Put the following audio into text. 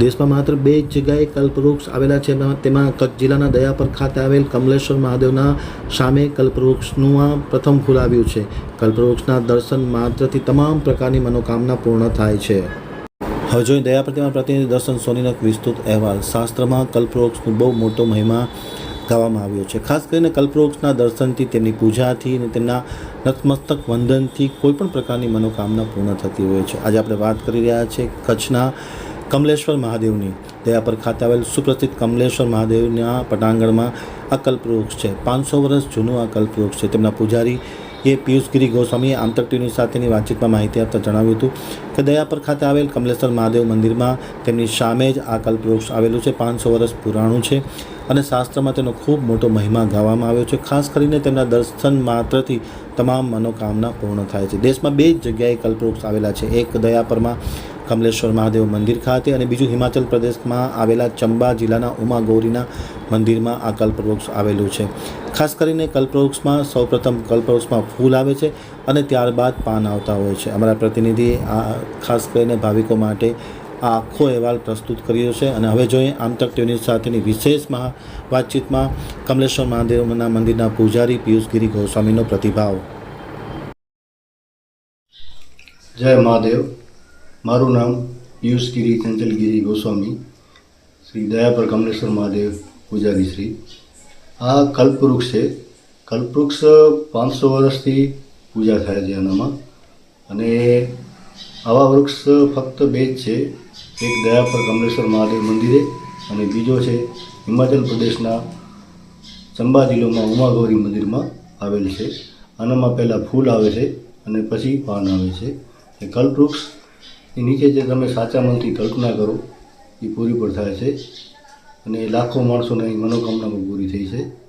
દેશમાં માત્ર બે જ જગ્યાએ કલ્પવૃક્ષ આવેલા છે. તેમાં કચ્છ જિલ્લાના દયાપર ખાતે આવેલ કમલેશ્વર મહાદેવના સામે કલ્પવૃક્ષનું આ પ્રથમ ફૂલ આવ્યું છે. કલ્પવૃક્ષના દર્શન માત્રથી તમામ પ્રકારની મનોકામના પૂર્ણ થાય છે. હવે દયા પ્રતિમા પ્રતિનિધિ દર્શન સોનીનો વિસ્તૃત અહેવાલ. શાસ્ત્રમાં કલ્પવૃક્ષનું બહુ મોટો મહિમા ગાવામાં આવ્યો છે. ખાસ કરીને કલ્પવૃક્ષના દર્શનથી, તેમની પૂજાથી અને તેમના નતમસ્તક વંદનથી કોઈપણ પ્રકારની મનોકામના પૂર્ણ થતી હોય છે. આજે આપણે વાત કરી રહ્યા છીએ કચ્છના કમલેશ્વર મહાદેવની દયા પર ખાતે આવેલ સુપ્રસિદ્ધ કમલેશ્વર મહાદેવના પટાંગણમાં આ કલ્પવૃક્ષ છે. પાંચસો વર્ષ જૂનું આ કલ્પવૃક્ષ છે. તેમના પૂજારી એ પિયુષગીરી ગોસ્વામીએ આંતર ટીવી સાથેની વાતચીતમાં માહિતી આપતા જણાવ્યું હતું કે દયાપર ખાતે આવેલ કમલેશ્વર મહાદેવ મંદિરમાં તેમની સામે જ આ કલ્પવૃક્ષ આવેલું છે. પાંચસો વર્ષ પુરાણું છે અને શાસ્ત્રમાં તેનો ખૂબ મોટો મહિમા ગાવામાં આવ્યો છે. ખાસ કરીને તેમના દર્શન માત્રથી તમામ મનોકામના પૂર્ણ થાય છે. દેશમાં બે જ જગ્યાએ કલ્પવૃક્ષ આવેલા છે. એક દયાપરમાં કમલેશ્વર મહાદેવ મંદિર ખાતે અને બીજું હિમાચલ પ્રદેશમાં આવેલા ચંબા જિલ્લાના ઉમા ગૌરીના મંદિરમાં આ કલ્પવૃક્ષ આવેલું છે. ખાસ કરીને કલ્પવૃક્ષમાં સૌપ્રથમ કલ્પવૃક્ષમાં ફૂલ આવે છે અને ત્યારબાદ પાન આવતા હોય છે. અમારા પ્રતિનિધિએ આ ખાસ કરીને ભાવિકો માટે આ આખો અહેવાલ પ્રસ્તુત કર્યો છે અને હવે જોઈએ આમતક ટીવી સાથેની વિશેષ મહા વાતચીતમાં કમલેશ્વર મહાદેવના મંદિરના પૂજારી પિયુષગીરી ગોસ્વામીનો પ્રતિભાવ. જય મહાદેવ. મારું નામ પિયુષગીરી ચંચલગીરી ગોસ્વામી, શ્રી દયાપર કમલેશ્વર મહાદેવ પૂજારી શ્રી. આ કલ્પવૃક્ષ છે. કલ્પવૃક્ષ પાંચસો વર્ષથી પૂજા થાય છે એનામાં અને આવા વૃક્ષ ફક્ત બે જ છે. એક દયાપર કમલેશ્વર મહાદેવ મંદિરે અને બીજો છે હિમાચલ પ્રદેશના ચંબા જિલ્લામાં ઉમાગૌરી મંદિરમાં આવેલ છે. આનામાં પહેલાં ફૂલ આવે છે અને પછી પાન આવે છે. એ કલ્પવૃક્ષ એ નીચે જે તમે સાચા મનથી કલ્પના કરો, એ પૂરી પણ થાય છે. અને લાખો માણસોને મનોકામના પણ પૂરી થઈ છે.